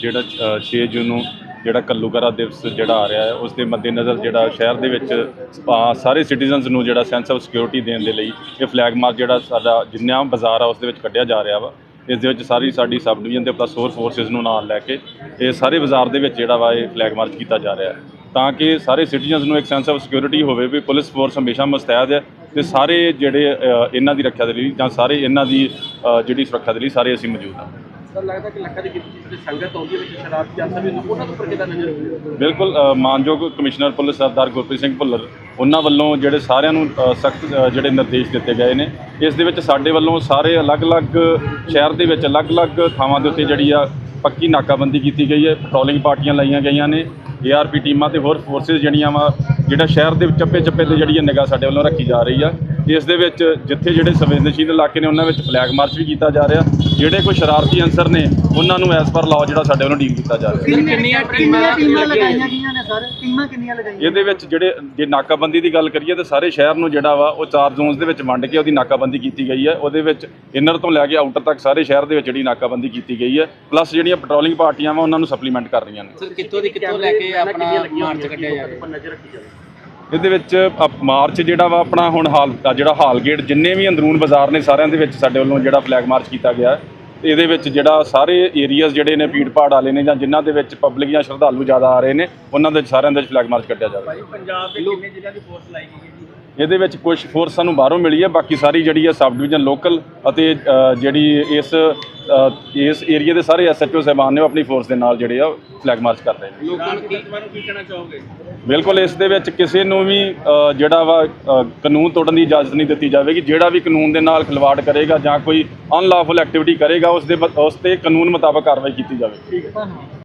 ਜਿਹੜਾ 6 ਜੂਨ ਨੂੰ ਜਿਹੜਾ ਕੱਲੂਕਰਾ ਦਿਵਸ ਜਿਹੜਾ ਆ ਰਿਹਾ ਹੈ, ਉਸ ਦੇ ਮੱਦੇਨਜ਼ਰ ਜਿਹੜਾ ਸ਼ਹਿਰ ਦੇ ਵਿੱਚ ਸਾਰੇ ਸਿਟੀਜ਼ਨਸ ਨੂੰ ਜਿਹੜਾ ਸੈਂਸ ਆਫ ਸਿਕਿਉਰਿਟੀ ਦੇਣ ਦੇ ਲਈ ਇਹ ਫਲੈਗ ਮਾਰਚ ਜਿਹੜਾ ਸਾਡਾ ਜਿੰਨਾ ਬਾਜ਼ਾਰ ਆ, ਉਸ ਦੇ ਵਿੱਚ ਕੱਢਿਆ ਜਾ ਰਿਹਾ ਵਾ। ਇਸ ਦੇ ਵਿੱਚ ਸਾਰੀ ਸਾਡੀ ਸਬ ਡਿਵੀਜ਼ਨ ਤੇ ਪਲੱਸ ਹੋਰ ਫੋਰਸਿਸ ਨੂੰ ਨਾਲ ਲੈ ਕੇ ਇਹ ਸਾਰੇ ਬਾਜ਼ਾਰ ਦੇ ਵਿੱਚ ਜਿਹੜਾ ਵਾ ਇਹ ਫਲੈਗ ਮਾਰਚ ਕੀਤਾ ਜਾ ਰਿਹਾ ਹੈ। ਤਾਂ ਕਿ ਸਾਰੇ ਸਿਟੀਜ਼ਨਸ ਨੂੰ ਇੱਕ ਸੈਂਸ ਆਫ ਸਿਕਿਉਰਿਟੀ ਹੋਵੇ ਵੀ ਪੁਲਿਸ ਫੋਰਸ ਹਮੇਸ਼ਾ ਮੁਸਤੈਦ ਹੈ ਤੇ ਸਾਰੇ ਜਿਹੜੇ ਇਹਨਾਂ ਦੀ ਰੱਖਿਆ ਦੇ ਲਈ ਜਾਂ ਸਾਰੇ ਇਹਨਾਂ ਦੀ ਜਿਹੜੀ ਸੁਰੱਖਿਆ ਦੇ ਲਈ ਸਾਰੇ ਅਸੀਂ ਮੌਜੂਦ ਹਾਂ। ਸਰ ਲੱਗਦਾ ਕਿ ਲੱਖਾਂ ਦੀ ਗਿਣਤੀ ਵਿੱਚ ਸੰਗਤ ਆਉਂਦੀ ਹੈ, ਵਿੱਚ ਸ਼ਰਾਰਤੀ ਅਨਸਰ ਵੀ ਉਹਨਾਂ ਦੇ ਉੱਪਰ ਨਜ਼ਰ ਰੱਖਦੇ ਬਿਲਕੁਲ ਮਾਨਯੋਗ ਕਮਿਸ਼ਨਰ ਪੁਲਿਸ ਸਰਦਾਰ ਗੁਰਪ੍ਰੀਤ ਸਿੰਘ ਭੁੱਲਰ, ਉਹਨਾਂ ਵੱਲੋਂ ਜਿਹੜੇ ਸਾਰਿਆਂ ਨੂੰ ਸਖਤ ਜਿਹੜੇ ਨਿਰਦੇਸ਼ ਦਿੱਤੇ ਗਏ ਨੇ, ਇਸ ਦੇ ਵਿੱਚ ਸਾਡੇ ਵੱਲੋਂ ਸਾਰੇ ਅਲੱਗ-ਅਲੱਗ ਸ਼ਹਿਰ ਦੇ ਵਿੱਚ ਅਲੱਗ-ਅਲੱਗ ਥਾਵਾਂ ਦੇ ਉੱਤੇ ਜਿਹੜੀ ਆ ਪੱਕੀ ਨਾਕਾਬੰਦੀ ਕੀਤੀ ਗਈ ਹੈ, ਪੈਟਰੋਲਿੰਗ ਪਾਰਟੀਆਂ ਲਾਈਆਂ ਗਈਆਂ ਨੇ ਏਆਰਪੀ ਟੀਮਾਂ ਤੇ ਹੋਰ ਫੋਰਸਿਸ ਜਿਹੜੀਆਂ ਵਾ, ਜਿਹੜਾ ਸ਼ਹਿਰ ਦੇ ਚੱਪੇ ਚੱਪੇ ਤੇ ਜਿਹੜੀ ਨਿਗਾਹ ਸਾਡੇ ਵੱਲੋਂ ਰੱਖੀ ਜਾ ਰਹੀ ਆ। ਇਸ ਦੇ ਵਿੱਚ ਜਿੱਥੇ ਜਿਹੜੇ ਸੰਵੇਦਨਸ਼ੀਲ ਇਲਾਕੇ ਨੇ ਉਹਨਾਂ ਵਿੱਚ ਫਲੈਗ ਮਾਰਚ ਵੀ ਕੀਤਾ ਜਾ ਰਿਹਾ। ਜਿਹੜੇ ਕੋਈ ਸ਼ਰਾਰਤੀ ਅਨਸਰ ਨੇ ਉਹਨਾਂ ਨੂੰ ਐਸ ਪਰ ਲਾਅ ਜਿਹੜਾ ਸਾਡੇ ਵੱਲੋਂ ਡੀਲ ਕੀਤਾ ਜਾ ਰਿਹਾ। ਕਿੰਨੀਆਂ ਟੀਮਾਂ ਲਗਾਈਆਂ ਗਈਆਂ ਨੇ ਸਰ? ਟੀਮਾਂ ਕਿੰਨੀਆਂ ਲਗਾਈਆਂ? ਇਹਦੇ ਵਿੱਚ ਜਿਹੜੇ ਜੇ ਨਾਕਾਬੰਦੀ ਦੀ ਗੱਲ ਕਰੀਏ ਤਾਂ ਸਾਰੇ ਸ਼ਹਿਰ ਨੂੰ ਜਿਹੜਾ ਵਾ ਉਹ ਚਾਰ ਜ਼ੋਨਸ ਦੇ ਵਿੱਚ ਵੰਡ ਕੇ ਉਹਦੀ ਨਾਕਾਬੰਦੀ ਕੀਤੀ ਗਈ ਹੈ। ਉਹਦੇ ਵਿੱਚ ਇਨਰ ਤੋਂ ਲੈ ਕੇ ਆਊਟਰ ਤੱਕ ਸਾਰੇ ਸ਼ਹਿਰ ਦੇ ਵਿੱਚ ਜਿਹੜੀ ਨਾਕਾਬੰਦੀ ਕੀਤੀ ਗਈ ਹੈ। ਪਲੱਸ ਜਿਹੜੀਆਂ ਪੈਟਰੋਲਿੰਗ ਪਾਰਟੀਆਂ ਵਾ ਉਹਨਾਂ ਨੂੰ ਸਪਲੀਮੈਂਟ ਕਰ ਰਹੀਆਂ ਨੇ। ਸਰ ਕਿੱਥੋਂ ਦੀ ਕਿੱਥੋਂ ਲੈ ਕੇ ਆਪਣਾ ਮਾਰਚ ਕੱਢਿਆ ਜਾ ਰਿਹਾ? ਨਜ਼ਰ ਇਹਦੇ ਵਿੱਚ ਅਪ- ਮਾਰਚ ਜਿਹੜਾ ਵਾ ਆਪਣਾ ਹੁਣ ਹਾਲ ਜਿਹੜਾ ਹਾਲ ਗੇਟ ਜਿੰਨੇ ਵੀ ਅੰਦਰੂਨ ਬਾਜ਼ਾਰ ਨੇ ਸਾਰਿਆਂ ਦੇ ਵਿੱਚ ਸਾਡੇ ਵੱਲੋਂ ਜਿਹੜਾ ਫਲੈਗ ਮਾਰਚ ਕੀਤਾ ਗਿਆ ਹੈ। ਤੇ ਇਹਦੇ ਵਿੱਚ ਜਿਹੜਾ ਸਾਰੇ ਏਰੀਆਜ਼ ਜਿਹੜੇ ਨੇ ਭੀੜ ਭਾੜ ਵਾਲੇ ਨੇ ਜਾਂ ਜਿਨ੍ਹਾਂ ਦੇ ਵਿੱਚ ਪਬਲਿਕ ਜਾਂ ਸ਼ਰਧਾਲੂ ਜ਼ਿਆਦਾ ਆ ਰਹੇ ਨੇ, ਉਹਨਾਂ ਦੇ ਸਾਰਿਆਂ ਦੇ ਵਿੱਚ ਫਲੈਗ ਮਾਰਚ ਕੱਢਿਆ ਜਾਵੇਗਾ ਪੰਜਾਬ ਦੇ ਕਿੰਨੇ ਜ਼ਿਲ੍ਹਿਆਂ ਦੀ ਫੋਰਸ ਲਾਈ ਗਈ ਹੈ ਇਹਦੇ ਵਿੱਚ ਕੁਝ ਫੋਰਸ ਸਾਨੂੰ ਬਾਹਰੋਂ ਮਿਲੀ ਹੈ ਬਾਕੀ ਸਾਰੀ ਜਿਹੜੀ ਹੈ ਸਬ ਡਿਵੀਜ਼ਨ ਲੋਕਲ ਅਤੇ ਜਿਹੜੀ ਇਸ ਇਸ ਏਰੀਆ ਦੇ ਸਾਰੇ ਐਸਐਚਓ ਸਾਹਿਬਾਨ ਨੇ ਉਹ ਆਪਣੀ ਫੋਰਸ ਦੇ ਨਾਲ ਜਿਹੜੇ ਆ ਫਲੈਗ ਮਾਰਚ ਕਰ ਰਹੇ ਨੇ। ਲੋਕਾਂ ਨੂੰ ਕੀ ਕਹਿਣਾ ਚਾਹੋਗੇ? ਬਿਲਕੁਲ ਇਸ ਦੇ ਵਿੱਚ ਕਿਸੇ ਨੂੰ ਵੀ ਜਿਹੜਾ ਵਾ ਕਾਨੂੰਨ ਤੋੜਨ ਦੀ ਇਜਾਜ਼ਤ ਨਹੀਂ ਦਿੱਤੀ ਜਾਵੇਗੀ। ਜਿਹੜਾ ਵੀ ਕਾਨੂੰਨ ਦੇ ਨਾਲ ਖਿਲਵਾੜ ਕਰੇਗਾ ਜਾਂ ਕੋਈ ਅਨਲੌਫੁਲ ਐਕਟੀਵਿਟੀ ਕਰੇਗਾ ਉਸ ਦੇ ਉਸ ਤੇ ਕਾਨੂੰਨ ਮੁਤਾਬਕ ਕਾਰਵਾਈ ਕੀਤੀ ਜਾਵੇਗੀ।